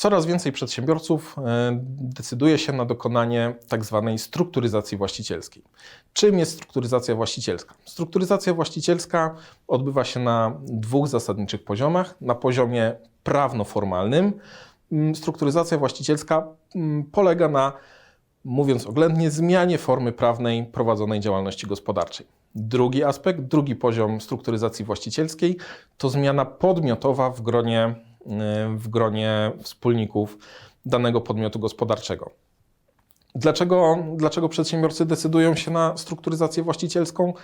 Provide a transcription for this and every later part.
Coraz więcej przedsiębiorców e, decyduje się na dokonanie tak zwanej strukturyzacji właścicielskiej. Czym jest strukturyzacja właścicielska? Strukturyzacja właścicielska odbywa się na dwóch zasadniczych poziomach. Na poziomie prawno-formalnym mm, strukturyzacja właścicielska mm, polega na, mówiąc oględnie, zmianie formy prawnej prowadzonej działalności gospodarczej. Drugi aspekt, drugi poziom strukturyzacji właścicielskiej to zmiana podmiotowa w gronie, w gronie wspólników danego podmiotu gospodarczego. Dlaczego, dlaczego przedsiębiorcy decydują się na strukturyzację właścicielską?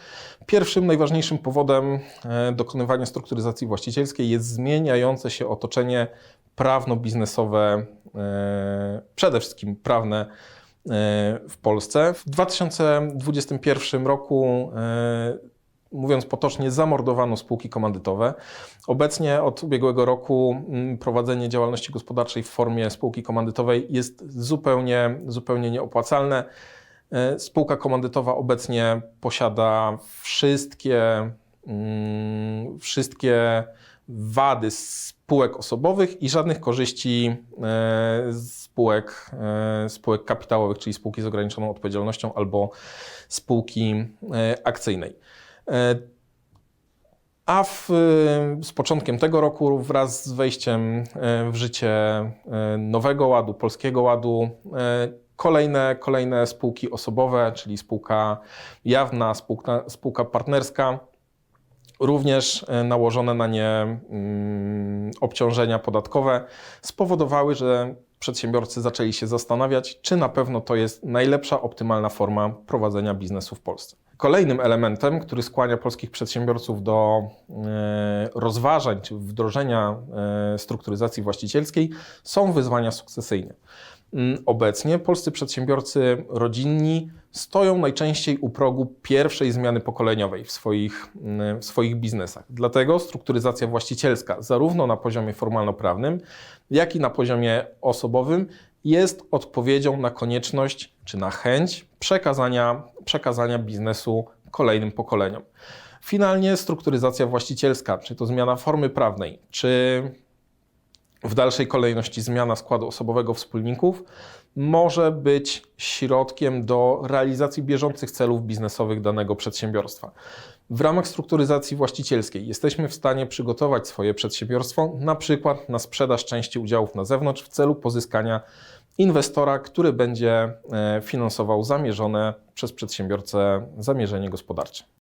Pierwszym, najważniejszym powodem e, dokonywania strukturyzacji właścicielskiej jest zmieniające się otoczenie prawno-biznesowe, e, przede wszystkim prawne w Polsce. W 2021 roku mówiąc potocznie, zamordowano spółki komandytowe. Obecnie od ubiegłego roku mm, prowadzenie działalności gospodarczej w formie spółki komandytowej jest zupełnie, zupełnie nieopłacalne. E, Spółka komandytowa obecnie posiada wszystkie, mm, wszystkie wady spółek osobowych i żadnych korzyści e, spółek, e, spółek kapitałowych, czyli spółki z ograniczoną odpowiedzialnością albo spółki akcyjnej. A w, z początkiem tego roku, wraz z wejściem w życie nowego ładu, polskiego ładu, kolejne, kolejne spółki osobowe, czyli spółka jawna, spółka, spółka partnerska, również nałożone na nie mm, obciążenia podatkowe spowodowały, że przedsiębiorcy zaczęli się zastanawiać, czy na pewno to jest najlepsza, optymalna forma prowadzenia biznesu w Polsce. Kolejnym elementem, który skłania polskich przedsiębiorców do e, rozważań czy wdrożenia e, strukturyzacji właścicielskiej, są wyzwania sukcesyjne. Mm, Obecnie polscy przedsiębiorcy rodzinni stoją najczęściej u progu pierwszej zmiany pokoleniowej w swoich, mm, w swoich biznesach. Dlatego strukturyzacja właścicielska, zarówno na poziomie formalno-prawnym, jak i na poziomie osobowym, jest odpowiedzią na konieczność czy na chęć przekazania, przekazania biznesu kolejnym pokoleniom. Finalnie strukturyzacja właścicielska, czy to zmiana formy prawnej, czy w dalszej kolejności zmiana składu osobowego wspólników, może być środkiem do realizacji bieżących celów biznesowych danego przedsiębiorstwa. W ramach strukturyzacji właścicielskiej jesteśmy w stanie przygotować swoje przedsiębiorstwo na przykład na sprzedaż części udziałów na zewnątrz w celu pozyskania inwestora, który będzie e, finansował zamierzone przez przedsiębiorcę zamierzenie gospodarcze.